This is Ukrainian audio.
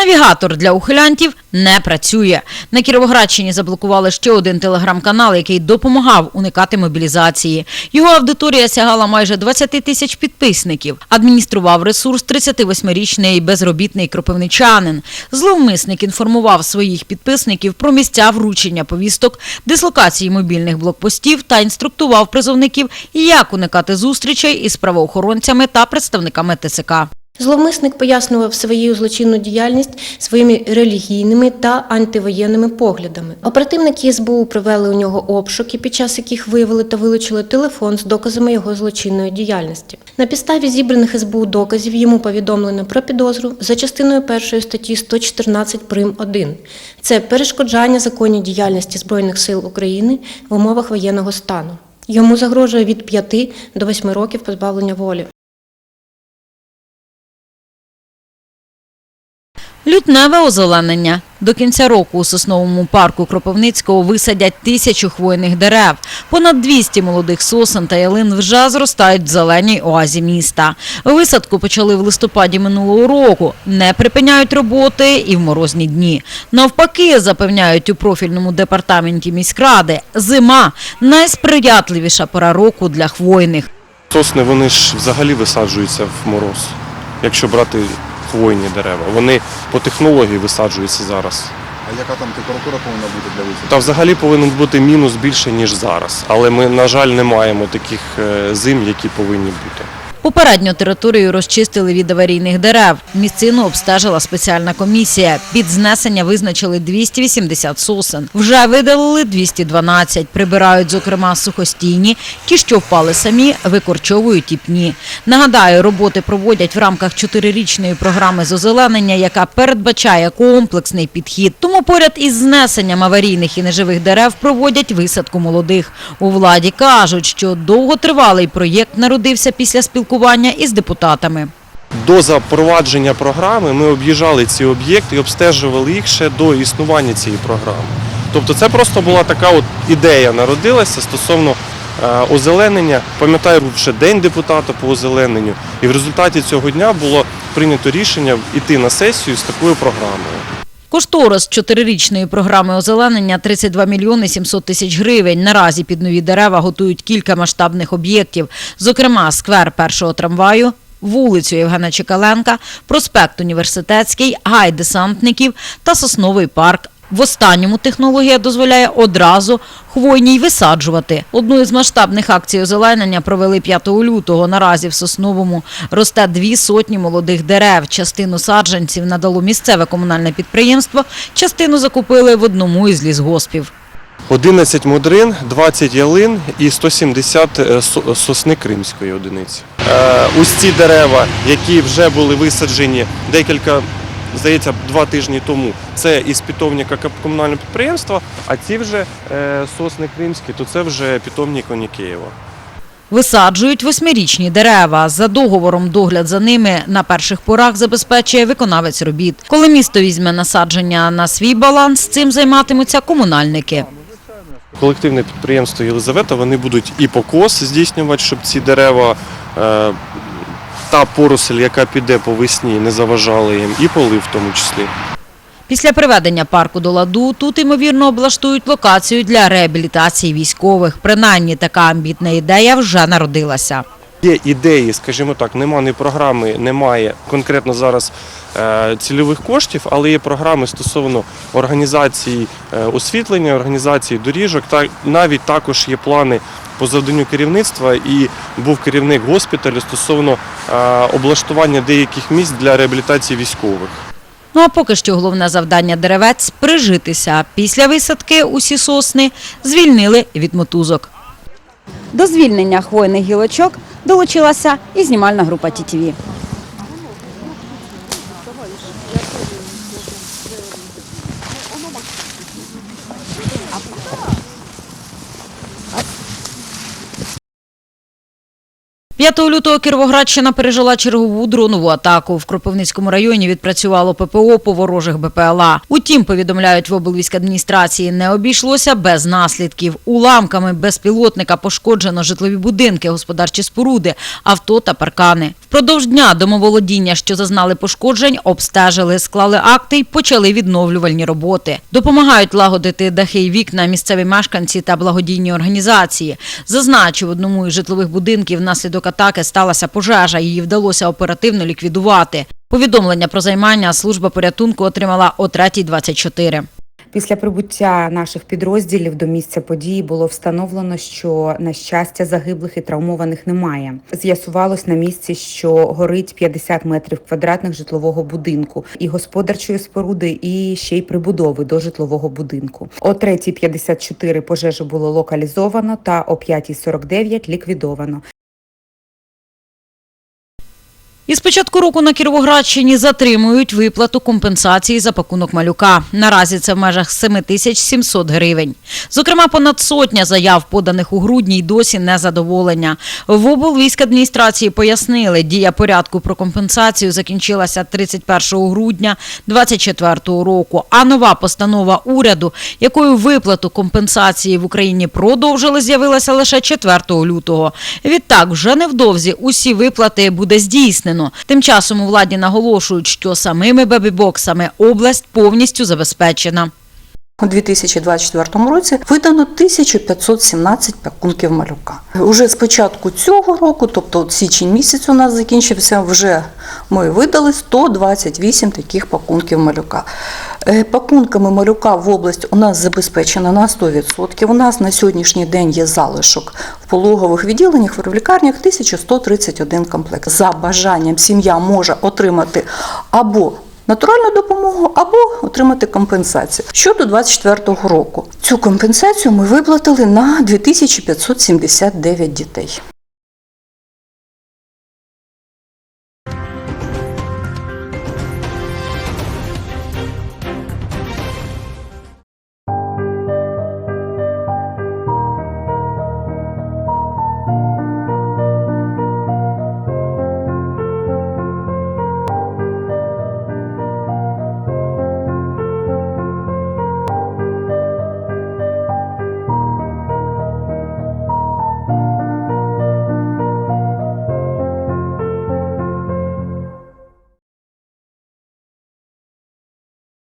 Навігатор для ухилянтів не працює. На Кіровоградщині заблокували ще один телеграм-канал, який допомагав уникати мобілізації. Його аудиторія сягала майже 20 тисяч підписників. Адміністрував ресурс 38-річний безробітний кропивничанин. Зловмисник інформував своїх підписників про місця вручення повісток, дислокації мобільних блокпостів та інструктував призовників, як уникати зустрічей із правоохоронцями та представниками ТСК. Зловмисник пояснював свою злочинну діяльність своїми релігійними та антивоєнними поглядами. Оперативники СБУ провели у нього обшуки, під час яких виявили та вилучили телефон з доказами його злочинної діяльності. На підставі зібраних СБУ доказів йому повідомлено про підозру за частиною першої статті 114 прим. 1. Це перешкоджання законній діяльності Збройних сил України в умовах воєнного стану. Йому загрожує від 5 до 8 років позбавлення волі. Лютневе озеленення. До кінця року у сосновому парку Кропивницького висадять тисячу хвойних дерев. Понад 200 молодих сосен та ялин вже зростають в зеленій оазі міста. Висадку почали в листопаді минулого року. Не припиняють роботи і в морозні дні. Навпаки, запевняють у профільному департаменті міськради, зима найсприятливіша пора року для хвойних. Сосни вони ж взагалі висаджуються в мороз, якщо брати хвойні дерева. Вони по технології висаджуються зараз. А яка там температура повинна бути для висадки? Та взагалі повинен бути мінус більше, ніж зараз. Але ми, на жаль, не маємо таких е, зим, які повинні бути. Попередньо територію розчистили від аварійних дерев. Місцину обстежила спеціальна комісія. Під знесення визначили 280 сосен. Вже видалили 212. Прибирають, зокрема, сухостійні. Ті, що впали самі, викорчовують і пні. Нагадаю, роботи проводять в рамках чотирирічної програми з озеленення, яка передбачає комплексний підхід. Тому поряд із знесенням аварійних і неживих дерев проводять висадку молодих. У владі кажуть, що довготривалий проєкт народився після спілкування із депутатами. До запровадження програми ми об'їжджали ці об'єкти і обстежували їх ще до існування цієї програми. Тобто це просто була така от ідея народилася стосовно е, озеленення. Пам'ятаю, був ще день депутата по озелененню, і в результаті цього дня було прийнято рішення йти на сесію з такою програмою. Кошторис чотирирічної програми озеленення 32 мільйони 700 тисяч гривень. Наразі під нові дерева готують кілька масштабних об'єктів, зокрема сквер першого трамваю, вулицю Євгена Чекаленка, проспект Університетський, гай десантників та сосновий парк. В останньому технологія дозволяє одразу хвойній висаджувати. Одну із масштабних акцій озеленення провели 5 лютого. Наразі в Сосновому росте дві сотні молодих дерев. Частину саджанців надало місцеве комунальне підприємство, частину закупили в одному із лісгоспів. 11 модрин, 20 ялин і 170 е, со- сосни кримської одиниці. Е, Ось ці дерева, які вже були висаджені декілька, здається, два тижні тому, це із питомника комунального підприємства, а ці вже е, сосни кримські, то це вже питомник Онікеєва. Висаджують восьмирічні дерева. За договором догляд за ними на перших порах забезпечує виконавець робіт. Коли місто візьме насадження на свій баланс, цим займатимуться комунальники. Колективне підприємство Єлизавета вони будуть і покос здійснювати, щоб ці дерева, е, та поросль, яка піде по весні, не заважала їм, і поли в тому числі. Після приведення парку до ладу тут, ймовірно, облаштують локацію для реабілітації військових. Принаймні, така амбітна ідея вже народилася. Є ідеї, скажімо так, немає ні програми, немає конкретно зараз е, цільових коштів, але є програми стосовно організації е, освітлення, організації доріжок. Та навіть також є плани по завданню керівництва і був керівник госпіталю стосовно облаштування деяких місць для реабілітації військових. Ну а поки що головне завдання деревець – прижитися. Після висадки усі сосни звільнили від мотузок. До звільнення хвойних гілочок долучилася і знімальна група ТІТІВІ. 5 лютого Кіровоградщина пережила чергову дронову атаку. В Кропивницькому районі відпрацювало ППО по ворожих БПЛА. Утім, повідомляють в облвійськадміністрації, не обійшлося без наслідків. Уламками безпілотника пошкоджено житлові будинки, господарчі споруди, авто та паркани. Впродовж дня домоволодіння, що зазнали пошкоджень, обстежили, склали акти й почали відновлювальні роботи. Допомагають лагодити дахи й вікна місцеві мешканці та благодійні організації. Зазначу, в одному із житлових будинків внаслідок атаки сталася пожежа. Її вдалося оперативно ліквідувати. Повідомлення про займання служба порятунку отримала о 3.24. Після прибуття наших підрозділів до місця події було встановлено, що на щастя загиблих і травмованих немає. З'ясувалось на місці, що горить 50 метрів квадратних житлового будинку і господарчої споруди, і ще й прибудови до житлового будинку. О 3.54 пожежу було локалізовано та о 5.49 ліквідовано. Із початку року на Кіровоградщині затримують виплату компенсації за пакунок малюка. Наразі це в межах 7700 гривень. Зокрема, понад сотня заяв, поданих у грудні, й досі незадоволення. В облвійськадміністрації пояснили, дія порядку про компенсацію закінчилася 31 грудня 2024 року, а нова постанова уряду, якою виплату компенсації в Україні продовжили, з'явилася лише 4 лютого. Відтак, вже невдовзі усі виплати буде здійснено. Тим часом у владі наголошують, що самими бебі-боксами область повністю забезпечена. У 2024 році видано 1517 пакунків малюка. Уже з початку цього року, тобто січень місяць у нас закінчився, вже ми видали 128 таких пакунків малюка. Е, Пакунками малюка в область у нас забезпечено на 100%. У нас на сьогоднішній день є залишок в пологових відділеннях, в лікарнях 1131 комплект. За бажанням сім'я може отримати або натуральну допомогу або отримати компенсацію. Щодо 2024 року, цю компенсацію ми виплатили на 2579 дітей.